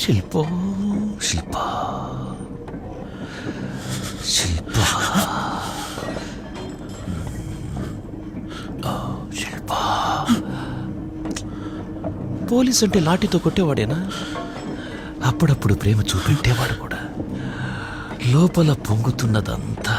శిల్ప శిల్ప శిల్ప. ఓ, శిల్ప. Police అంటే లాఠీతో కొట్టేవాడేనా? అప్పుడప్పుడు ప్రేమ చూపెట్టేవాడు కూడా. లోపల పొంగుతున్నదంతా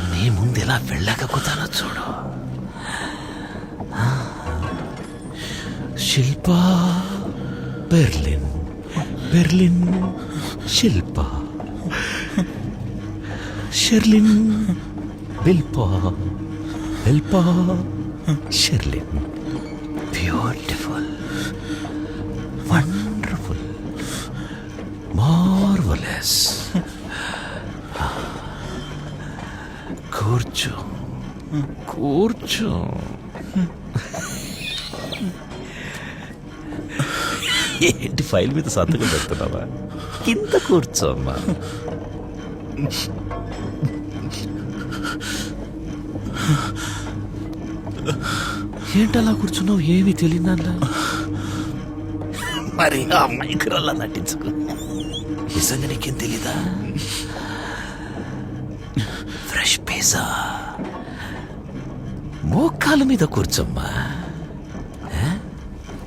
నీ ముందు ఎలా వెళ్ళకపోతానో చూడు. శిల్పా. బెర్లిన్ బెర్లిన్ శిల్ప షెర్లిన్ బిల్పా బిల్పా షెర్లిన్ బ్యూటిఫుల్ వండర్ఫుల్ మార్వలెస్ కూర్చో కూర్చో ఏంటి ఫైల్ మీద సంతకం పెడుతున్నావా? కింద కూర్చోమ్మా ఏంటలా కూర్చున్నావు? ఏమీ తెలియదా మరి ఆ మైకురల్లా నటించుకో. నిజంగా నీకేం తెలీదా? Fresh pizza. మోకాల మీద కూర్చోమ్మా?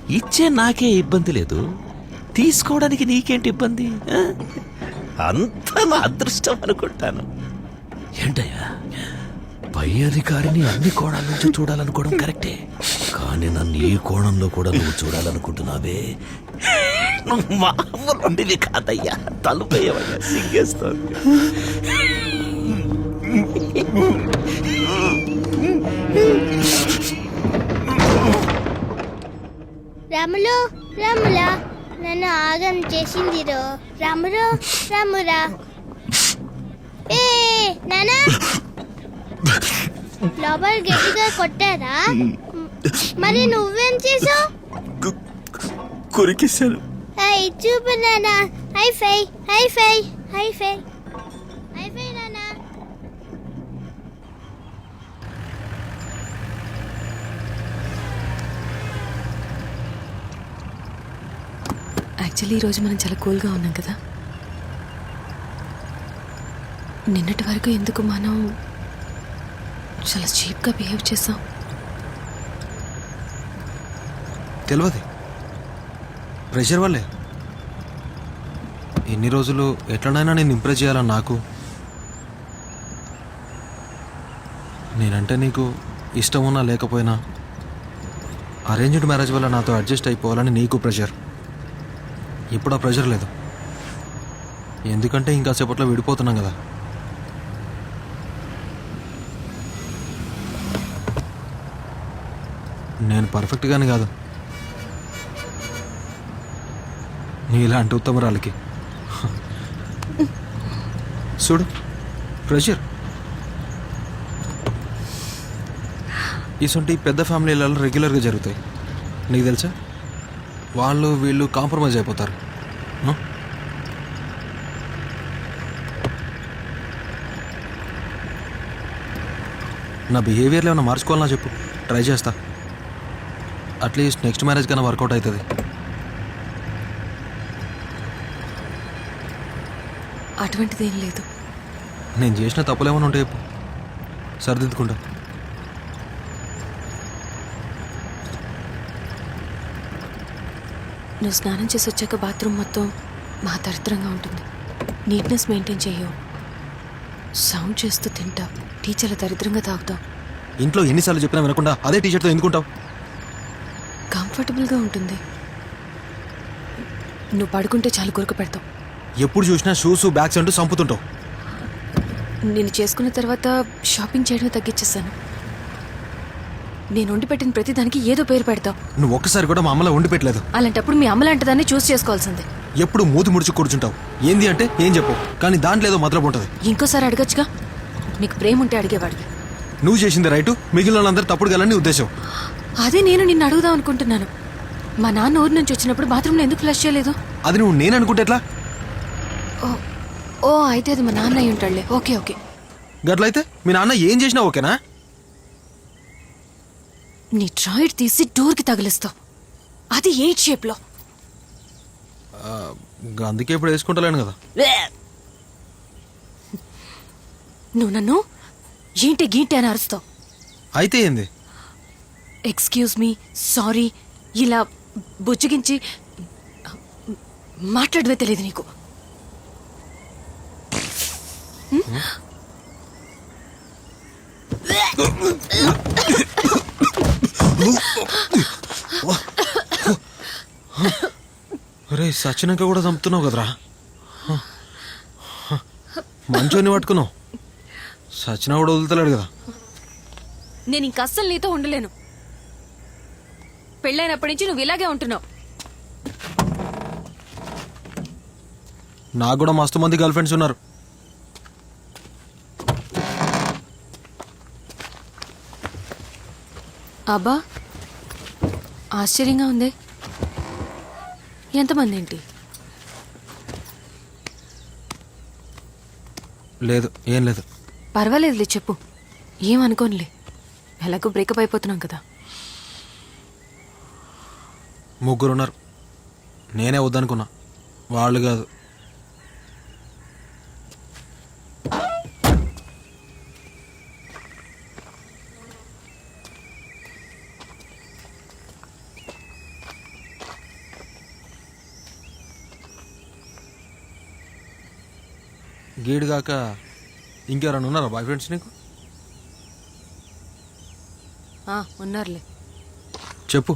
ఇచ్చే నాకే ఇబ్బంది లేదు. తీసుకోవడానికి నీకేంటి ఇబ్బంది? అంత నా అదృష్టం అనుకుంటాను. ఏంటయ్యా? పై అధికారిని అన్ని కోణాల నుంచి చూడాలనుకోవడం కరెక్టే. కానీ నన్ను ఈ కోణంలో కూడా నువ్వు చూడాలనుకుంటున్నావే? నువ్వు మామూలు ఉండివి కాదయ్యా. తలుపేయవయ్యా సిగ్గేస్తోంది రాములు రాములా? నన్ను ఆగం చేసిందిరో. రాములు రామురా ఏ నానా? లోపల గట్టిగా కొట్టారా? మరి నువ్వేం చేసావు? కొరికేశాను. హై చూపు నానా. High five high five high five high five నానా యాక్చువల్లీ ఈరోజు మనం చాలా కూల్గా ఉన్నాం కదా. నిన్నటి వరకు ఎందుకు మనం చాలా చీప్గా బిహేవ్ చేసాం తెలియదు ప్రెషర్ వల్లే. ఎన్ని రోజులు ఎట్లనైనా నేను ఇంప్రెస్ చేయాలని నాకు? నేనంటే నీకు ఇష్టం ఉన్నా లేకపోయినా అరేంజ్డ్ మ్యారేజ్ వల్ల నాతో అడ్జస్ట్ అయిపోవాలని నీకు ప్రెషర్. ఇప్పుడు ఆ ప్రెషర్ లేదు. ఎందుకంటే ఇంకా సేపట్లో విడిపోతున్నాం కదా. నేను పర్ఫెక్ట్గానే కాదు. నీ ఇలాంటి ఉత్తమరాలకి. చూడు ప్రెషర్ ఇటువంటి పెద్ద ఫ్యామిలీలలో రెగ్యులర్గా జరుగుతాయి. నీకు తెలుసా? వాళ్ళు వీళ్ళు కాంప్రమైజ్ అయిపోతారు? నా బిహేవియర్లో ఏమైనా మార్చుకోవాలన్నా చెప్పు. ట్రై చేస్తా. అట్లీస్ట్ నెక్స్ట్ మ్యారేజ్ కన్నా వర్కౌట్ అవుతుంది అటువంటిది ఏం లేదు. నేను చేసిన తప్పులు ఏమైనా ఉంటే చెప్పు. సరిదిద్దుకుంటా. నువ్వు స్నానం చేసి వచ్చాక బాత్రూమ్ మొత్తం మా దరిద్రంగా ఉంటుంది. నీట్నెస్ మెయింటైన్ చేయవు సౌండ్ చేస్తూ తింటావు టీచర్ల దరిద్రంగా తాగుతావు. ఇంట్లో ఎన్నిసార్లు చెప్పినా వినకుండా అదే టీషర్ట్తో ఎందుకుంటావు? కంఫర్టబుల్గా ఉంటుంది. నువ్వు పడుకుంటే చాలు గురక పెడతావు. ఎప్పుడు చూసినా షూస్ బ్యాగ్స్ అంటూ చంపుతుంటావు నేను చేసుకున్న తర్వాత షాపింగ్ చేయడం తగ్గించేస్తాను. నేను వండి పెట్టిన ప్రతిదానికి ఏదో పేరు పెడతావు. నువ్వు ఒక్కసారి కూడా మా అమ్మలో ఉండి పెట్టలేదు. అలాంటప్పుడు మీ అమ్మ లాంటిదాన్ని చూస్ చేసుకోవాల్సిందే. ఎప్పుడు మూతి ముడిచి కూర్చుంటావు. ఏంది అంటే ఏం చెప్పు కానీ దాంట్లో ఏదో మొదలు ఉంటుంది. ఇంకోసారి అడగచ్చుగా? నీకు ప్రేమ ఉంటే అడిగేవాడివి. నువ్వు చేసింది రైటు మిగిలిన వాళ్ళందరూ తప్పుడు గలని ఉద్దేశం. అదే నేను నిన్ను అడుగుదాం అనుకుంటున్నాను. మా నాన్న ఊరి నుంచి వచ్చినప్పుడు బాత్రూంలో ఎందుకు ఫ్లష్ చేయలేదు? అది నువ్వు నేను అనుకుంటే ఎట్లా? ఓ ఓ అయితే అది మా నాన్న అయి ఉంటాడులే. Okay okay. గట్లయితే మీ నాన్న ఏం చేసినా ఓకేనా? నీ డ్రాయిడ్ తీసి డోర్కి తగిలిస్తావు అది ఎయిట్ షేప్లో? అందుకే ఇప్పుడు వేసుకుంటలేను కదా. నువ్వు నన్ను ఏంటి గీంటి అని అరుస్తావు? అయితే ఏంది? ఎక్స్క్యూజ్ మీ సారీ ఇలా బుజ్జగించి మాట్లాడవే తెలియదు నీకు. రే సచినాక కూడా చంపుతున్నావు కదరా? మంచోని పట్టుకున్నావు. సచినా కూడా వదులుతలేడు కదా. నేను ఇంక అస్సలు నీతో ఉండలేను. పెళ్ళైనప్పటి నుంచి నువ్వు ఇలాగే ఉంటున్నావు. నాకు కూడా మస్తు మంది గర్ల్ ఫ్రెండ్స్ ఉన్నారు. అబ్బా ఆశ్చర్యంగా ఉంది. ఎంతమంది ఏంటి లేదు ఏం లేదు. పర్వాలేదులే చెప్పు. ఏమనుకోనులే ఎలాగో బ్రేకప్ అయిపోతున్నాం కదా. ముగ్గురు ఉన్నారు నేనే వద్దనుకున్నా. వాళ్ళు కాదు. గీడు కాక ఇంకెవరైనా ఉన్నారా బాయ్ ఫ్రెండ్స్ నీకు? ఉన్నారులే. చెప్పు.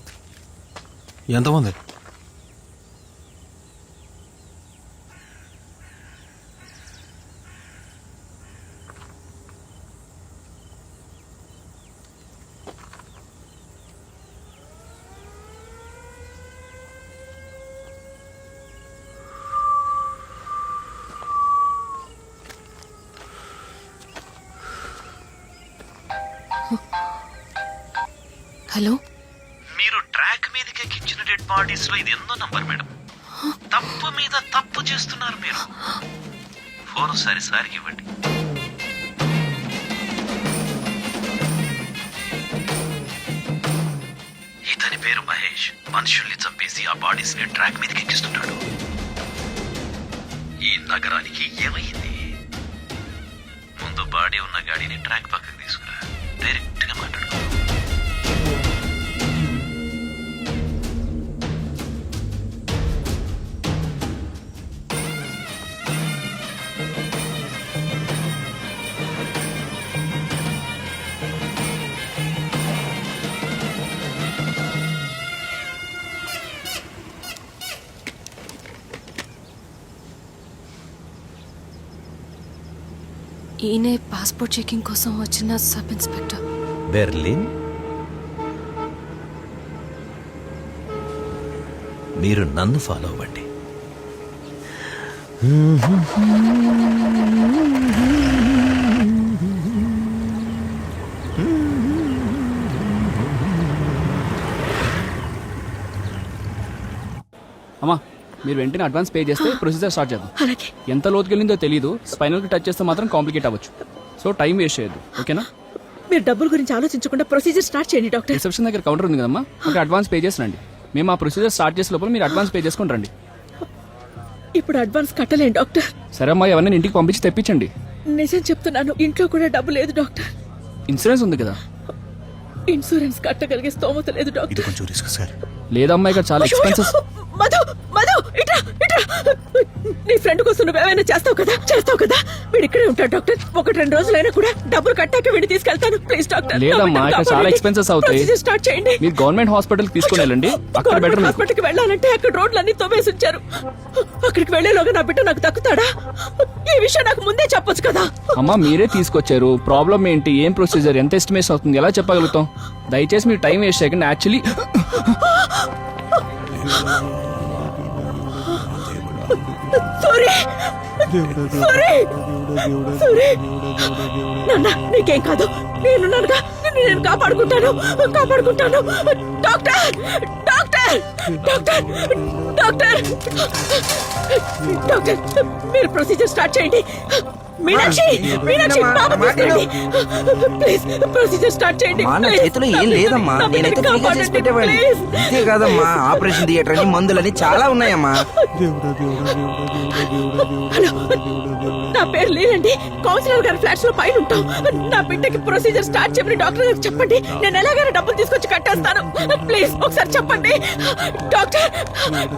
ఎంతమంది? హలో? మీరు ట్రాక్ మీదకి ఎక్కించిన డెడ్ బాడీస్లో ఇది ఎన్నో నంబర్ మేడం. తప్పు మీద తప్పు చేస్తున్నారు మీరు. ఫోన్ ఒకసారి సారికి ఇవ్వండి. ఇతని పేరు మహేష్. మనుషుల్ని చంపేసి ఆ బాడీస్ని ట్రాక్ మీదకి ఎక్కిస్తుంటాడు ఈ నగరానికి ఏమైంది? ముందు బాడీ ఉన్న గాడిని ట్రాక్ పక్కకు Twitter. ఈయనే పాస్పోర్ట్ చెకింగ్ కోసం వచ్చిన సబ్ ఇన్స్పెక్టర్. బెర్లిన్? మీరు నన్ను ఫాలో అవ్వండి అమ్మా మీరు వెంటనే అడ్వాన్స్ పే చేస్తే ప్రొసీజర్ స్టార్ట్ చేద్దాం. ఎంత లోతుకి వెళ్ళిందో తెలియదు స్పైనల్కి టచ్ చేస్తే మాత్రం కాంప్లికేట్ అవ్వచ్చు. సో టైం వేస్ట్ చేయొద్దు. ఓకేనా? మీరు డబ్బుల గురించి ఆలోచించకుండా ప్రొసీజర్ స్టార్ట్ చేయండి డాక్టర్. రిసెప్షన్ దగ్గర కౌంటర్ ఉంది కదమ్మా? అక్కడ అడ్వాన్స్ పే చేసి రండి మేము ఆ ప్రొసీజర్ స్టార్ట్ చేసే లోపల మీరు అడ్వాన్స్ పే చేసుకొని రండి. ఇప్పుడు అడ్వాన్స్ కట్టలేను డాక్టర్. సరే అమ్మా ఎవరిని ఇంటికి పంపించి తెప్పించండి. నిజం చెప్తున్నాను ఇంట్లో కూడా డబ్బు లేదు డాక్టర్. ఇన్సూరెన్స్ ఉంది కదా? ఇన్సూరెన్స్ కట్టగలిగే స్తోమత లేదు డాక్టర్. కొంచెం రిస్క్ సార్ లేదమ్మా ఇక్కడ చాలా ఎక్స్పెన్సెస్ మధు మధు ఇట్రా ఇట్రా. నీ ఫ్రెండ్ కోసం నువ్వు ఏమైనా చేస్తావు కదా? చేస్తావు కదా? వీడు ఇక్కడే ఉంటాడు డాక్టర్. ఒకటి రెండు రోజులైనా కూడా డబ్బులు కట్టాక వీడిని తీసుకెళ్తాను. Please doctor. లేదమ్మా, ఇక్కడ చాలా expenses అవుతాయి. స్టార్ట్ చేయండి. మీరు గవర్నమెంట్ హాస్పిటల్కి తీసుకొని వెళ్ళండి. అక్కడ బెటర్ హాస్పిటల్కి వెళ్ళాలంటే అక్కడ రోడ్లన్నీ తోమేసి ఉంచారు. అక్కడికి వెళ్ళేలోగా నా బిడ్డ నాకు దక్కుతాడా ఈ విషయం నాకు ముందే చెప్పొచ్చు కదా. అమ్మా మీరే తీసుకొచ్చారు. ప్రాబ్లం ఏంటి? ఏం ప్రొసీజర్ ఎంత ఎస్టిమేషన్ అవుతుంది? ఎలా చెప్పగలుగుతాం? దయచేసి మీరు టైం వేస్ట్ చేయకండి. యాక్చువల్లీ సూరి. సూరి. సూరి. నాన్న నీకేం కాదు. నేనున్నానుగా నిన్ను నేను కాపాడుకుంటాను. కాపాడుకుంటాను. Doctor doctor doctor doctor. Doctor మీరు ప్రొసీజర్ స్టార్ట్ చేయండి. మీనాక్షి మీనాక్షి బాబు తీసుకురండి ప్లీజ్ ప్రొసీజర్ స్టార్ట్ చేయండి. మా నా. చేతిలో ఏం లేదమ్మా. నేనైతే ఫ్రీగా చేసి పెట్టేవాడిని. ఇంతే కాదమ్మా. ఆపరేషన్ థియేటర్ అని మందులని చాలా ఉన్నాయమ్మా. నా పేరు లేనండి కౌన్సిలర్ గారి ఫ్లాట్స్లో పైన ఉంటాం. నా బిడ్డకి ప్రొసీజర్ స్టార్ట్ చెప్పని డాక్టర్ గారికి చెప్పండి. నేను ఎలాగైనా డబ్బులు తీసుకొచ్చి కట్టేస్తాను. ప్లీజ్ ఒకసారి చెప్పండి. డాక్టర్.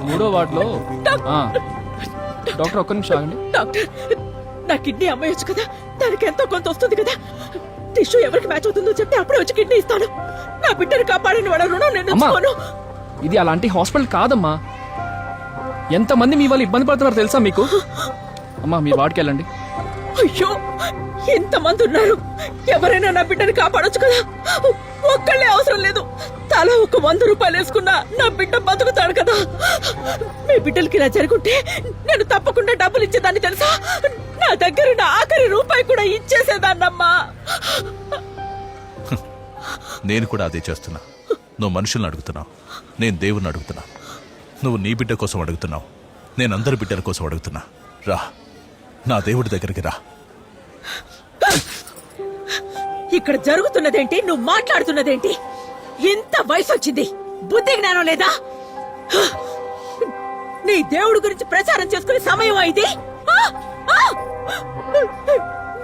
మూడో వార్డులో డాక్టర్ ఒక్క నిమిషం ఆగండి. డాక్టర్ నా కిడ్నీ అమ్మేయచ్చు కదా? దానికి ఎంతో కొంత వస్తుంది కదా? టిష్యూ ఎవరికి మ్యాచ్ అవుతుందో చెప్తే అప్పుడే వచ్చి కిడ్నీ ఇస్తాను. నా బిడ్డని కాపాడిన వాళ్ళ రుణం నేను అమ్మా! ఇది అలాంటి హాస్పిటల్ కాదమ్మా. ఎంతమంది మీ వాళ్ళు ఇబ్బంది పడుతున్నారు తెలుసా మీకు? అమ్మా మీ వాడికి వెళ్ళండి. అయ్యో ఎంతమంది ఉన్నారు? ఎవరైనా నా బిడ్డని కాపాడొచ్చు కదా? ఒక్కళ్ళే అవసరం లేదు. తల ఒక వంద రూపాయలు వేసుకున్నా నా బిడ్డ బతుకుతాడు కదా? మీ బిడ్డలకి ఇలా జరుగుంటే నేను తప్పకుండా డబ్బులు ఇచ్చేదాన్ని తెలుసా? నా దగ్గర నా ఆఖరి రూపాయి కూడా ఇచ్చేసేదాన్నమ్మా. నేను కూడా అదే చేస్తున్నా. నువ్వు మనుషుల్ని అడుగుతున్నావు. నేను దేవుణ్ణి అడుగుతున్నా. నువ్వు నీ బిడ్డ కోసం అడుగుతున్నావు. నేను అందరి బిడ్డల కోసం అడుగుతున్నా. రా. నా దేవుడి దగ్గరికి రా. ఇక్కడ జరుగుతున్నదేంటి? నువ్వు మాట్లాడుతున్నదేంటి? ఎంత వయసు వచ్చింది బుద్ధి జ్ఞానం లేదా? నీ దేవుడి గురించి ప్రచారం చేసుకునే సమయం? ఆ?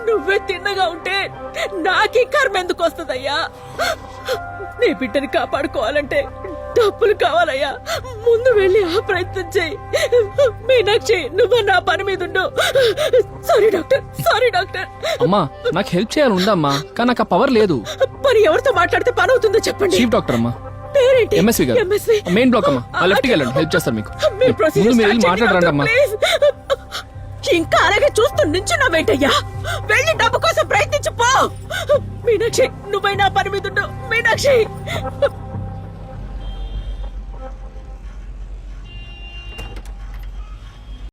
నువ్వే తిన్నగా ఉంటే నాకీ కర్మ ఎందుకు వస్తుందయ్యా? నీ బిడ్డని కాపాడుకోవాలంటే డబ్బులు కావాలయ్యా. ముందు వెళ్ళి ఆ ప్రయత్నం చెయ్యి మీనాక్షి నువ్వు నా పని మీద ఉండు. Sorry doctor. Sorry doctor. అమ్మా నాకు హెల్ప్ చేయాలని ఉందమ్మా కానీ నాకు ఆ పవర్ లేదు. మరి ఎవరితో మాట్లాడితే పని అవుతుందో చెప్పండి. చీఫ్ డాక్టర్ అమ్మా. పేరేంటి? ఎంఎస్వి గారు. మెయిన్ బ్లాక్ అమ్మా. ఆ లెఫ్ట్కి వెళ్ళండి. హెల్ప్ చేస్తారు మీకు. మీరు మాట్లాడరండి అమ్మా. ఇంకా అలాగే చూస్తూ నించున్నావేంటయ్యా? వెళ్ళి డబ్బు కోసం ప్రయత్నించు పో. మీనాక్షి నువ్వైనా పని మీద ఉండు. మీనాక్షి.